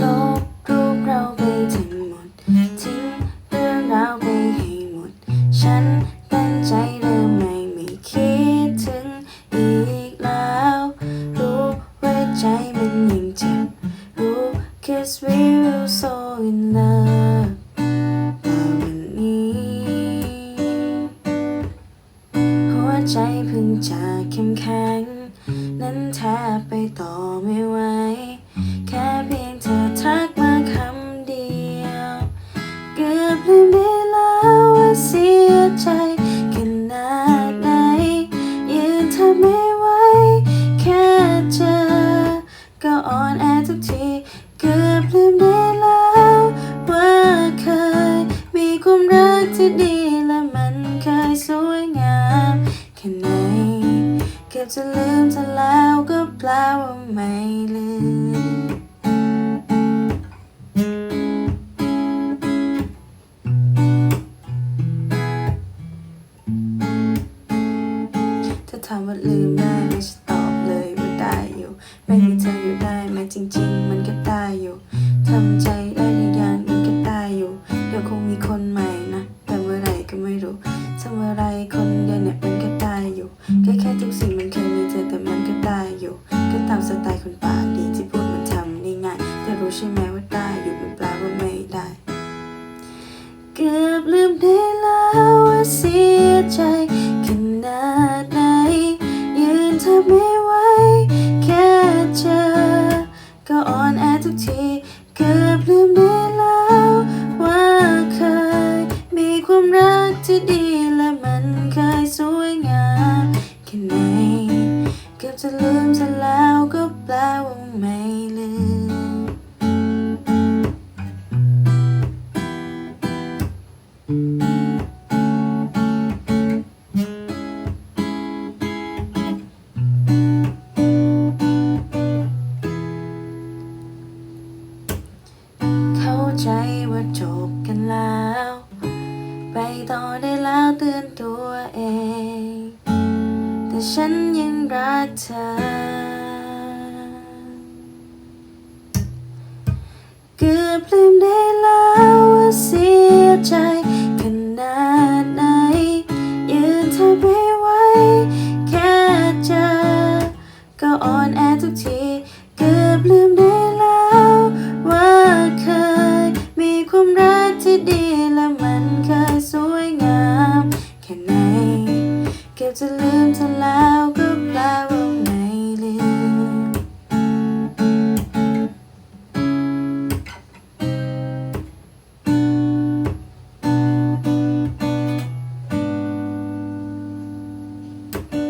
ล ใจมันยังเจ็บรู้ cause we were so in love แต่วันนี้ หัวใจเพิ่งจะเข้มแข็ง นั้นแทบไปต่อไม่ไหว แค่เพียงเธอทักมาคำเดียว เกือบลืม ลืมได้แล้วว่าเคย มีความรักที่ดีและมันเคยสวยงามแค่ไหนเกือบจะลืมเธอแล้วก็แปลว่าไม่ลืมถ้าถามว่าลืมได้ไหมฉันตอบเลยว่าได้อยู่ ไม่มีเธออยู่ได้ไหมจริง ๆ มันก็ได้อยู่ ทำใจได้ในอย่างมันก็ได้อยู่ เดี๋ยวคงมีคนใหม่นะ แต่เมื่อไหรก็ไม่รู้ถ้าเมื่อไรคนเดียวเนี่ยมันก็ได้อยู่แค่แค่ทุกสิ่งมันเคยมีเธอแต่มันก็ได้อยู่ ก็ตามสไตล์คนปากดีที่พูดมันทำได้ง่ายแต่รู้ใช่ไหมว่าได้อยู่มันแปลว่าไม่ได้ เกือบลืมได้แล้วว่าเสียใจขนาดไหนยืนเธอไม่ไหวแค่เจอก็อ่อนแอทุกที ค่ไหนเกือบจะลืมเธอแล้วก็แปลว่าไม่ลืม เข้าใจว่าจบกันแล้ว ไปต่อได้แล้วเตือนตัวเอง แต่ฉันยังรักเธอ เกือบลืมได้แล้วว่าเสียใจขนาดไหน ยืนเธอไม่ไหวแค่เจอ ก็อ่อนแอทุกทีเกือบลืมได้แล้วว่าเคย มีความรักที่ดีละ จะแล้วก็แปลว่าไม่ลืมอ